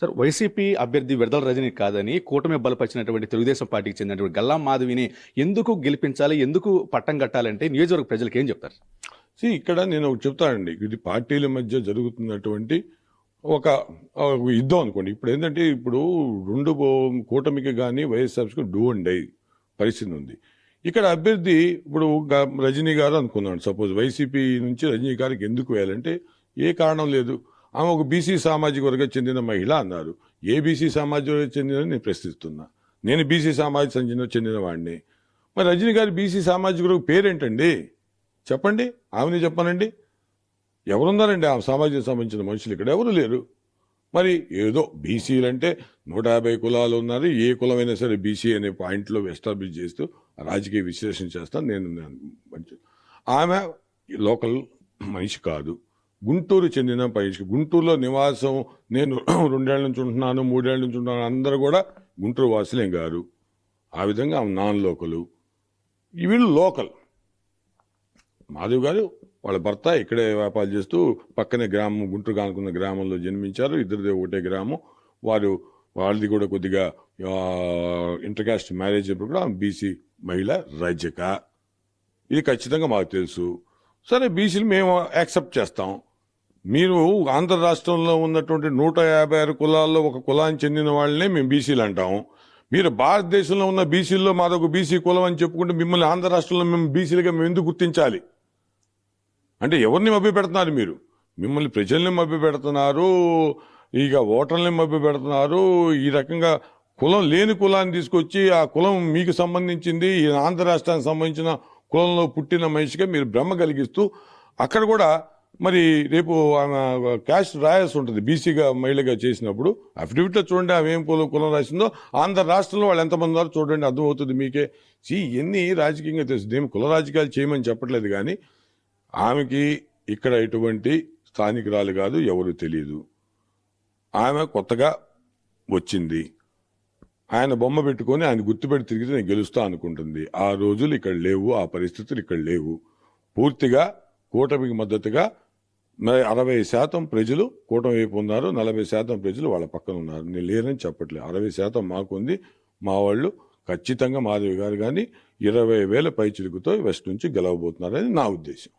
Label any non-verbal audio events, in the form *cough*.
Sir YCP అభ్యర్థి విడుదల రజని కాదని కూటమి బలపరిచినటువంటి తెలుగుదేశం పార్టీకి చెందినటువంటి గల్లా మాధవిని ఎందుకు గెలిపించాలి ఎందుకు పట్టం కట్టాలంటే నియోజకవర్గ ప్రజలకు ఏం చెప్తారు? సి ఇక్కడ నేను చెప్తానండి. ఇది పార్టీల మధ్య జరుగుతున్నటువంటి ఒక యుద్ధం అనుకోండి. ఇప్పుడు ఏంటంటే ఇప్పుడు రెండు కూటమికి కానీ వైఎస్ఆర్సీకి డూ అండ్ డై పరిస్థితి ఉంది. ఇక్కడ అభ్యర్థి ఇప్పుడు గ- రజనీ గారు అనుకున్నాను సపోజ్ వైసీపీ నుంచి రజనీ గారికి ఎందుకు వేయాలంటే ఏ కారణం లేదు. ఆమె ఒక బీసీ సామాజిక వర్గం చెందిన మహిళ అన్నారు. ఏ బీసీ సామాజిక వర్గం చెందిన నేను ప్రశ్నిస్తున్నా. నేను బీసీ సామాజిక చెందిన చెందిన వాడిని మరి రజనీ గారి బీసీ సామాజిక వర్గం పేరేంటండి? చెప్పండి. ఆమెని చెప్పనండి. ఎవరున్నారండి? ఆ సామాజిక సంబంధించిన మనుషులు ఇక్కడ ఎవరు లేరు? మరి ఏదో బీసీలు అంటే నూట యాభై కులాలు ఉన్నారు. ఏ కులమైనా సరే బీసీ అనే పాయింట్లో ఎస్టాబ్లిష్ చేస్తూ రాజకీయ విశ్లేషణ చేస్తాను. నేను మంచి- ఆమె లోకల్ మనిషి కాదు. గుంటూరు చెందిన మనిషి గుంటూరులో నివాసం నేను *clears throat* రెండేళ్ళ నుంచి ఉంటున్నాను మూడేళ్ళ నుంచి ఉంటున్నాను. అందరూ కూడా గుంటూరు వాసులేం గారు. ఆ విధంగా ఆమె నాన్ లోకలు. వీళ్ళు లోకల్. మాధవ్ గారు వాళ్ళ భర్త ఇక్కడే వ్యాపారం చేస్తూ పక్కనే గ్రామం గుంటూరు కానుకున్న గ్రామంలో జన్మించారు. ఇద్దరిది ఒకటే గ్రామం. వారు వాళ్ళది కూడా కొద్దిగా ఇంటర్కాస్ట్ మ్యారేజ్ అప్పుడు కూడా బీసీ మహిళ రజక. ఇది ఖచ్చితంగా మాకు తెలుసు. సరే బీసీలు మేము యాక్సెప్ట్ చేస్తాం. మీరు ఆంధ్ర రాష్ట్రంలో ఉన్నటువంటి నూట యాభై ఆరు కులాల్లో ఒక కులానికి చెందిన వాళ్ళనే మేము బీసీలు అంటాం. మీరు భారతదేశంలో ఉన్న బీసీల్లో మాదొక బీసీ కులం అని చెప్పుకుంటే మిమ్మల్ని ఆంధ్ర రాష్ట్రంలో మేము బీసీలుగా మేము ఎందుకు గుర్తించాలి? అంటే ఎవరిని మభ్య పెడుతున్నారు మీరు? మిమ్మల్ని ప్రజల్ని మభ్య పెడుతున్నారు ఇక ఓటర్లని మభ్య పెడుతున్నారు ఈ రకంగా కులం లేని కులాన్ని తీసుకొచ్చి ఆ కులం మీకు సంబంధించింది ఈ ఆంధ్ర రాష్ట్రానికి సంబంధించిన కులంలో పుట్టిన మనిషిగా మీరు భ్రమ కలిగిస్తూ అక్కడ కూడా మరి రేపు ఆమె క్యాష్ రాయాల్సి ఉంటుంది. బీసీగా మహిళగా చేసినప్పుడు అఫిడవిట్లో చూడండి ఆమె ఏం కులం కులం రాసిందో. ఆంధ్ర రాష్ట్రంలో వాళ్ళు ఎంతమంది ఉన్నారో చూడండి అర్థమవుతుంది మీకే. సి ఎన్ని రాజకీయంగా తెలుసు ఏమి కుల రాజకీయాలు చేయమని చెప్పట్లేదు కానీ ఆమెకి ఇక్కడ ఎటువంటి స్థానికురాలు కాదు ఎవరు తెలియదు ఆమె కొత్తగా వచ్చింది. ఆయన బొమ్మ పెట్టుకొని ఆయన గుర్తుపెట్టి తిరిగితే నేను గెలుస్తా అనుకుంటుంది. ఆ రోజులు ఇక్కడ లేవు ఆ పరిస్థితులు ఇక్కడ లేవు. పూర్తిగా కూటమికి మద్దతుగా అరవై శాతం ప్రజలు కూటమి వైపు ఉన్నారు నలభై శాతం ప్రజలు వాళ్ళ పక్కన ఉన్నారు. నేను లేరని చెప్పట్లేదు. అరవై శాతం మాకుంది మా వాళ్ళు ఖచ్చితంగా మాధవి గారు కానీ ఇరవై వేల పైచిలుకుతో వెస్ట్ నుంచి గెలవబోతున్నారని నా ఉద్దేశం.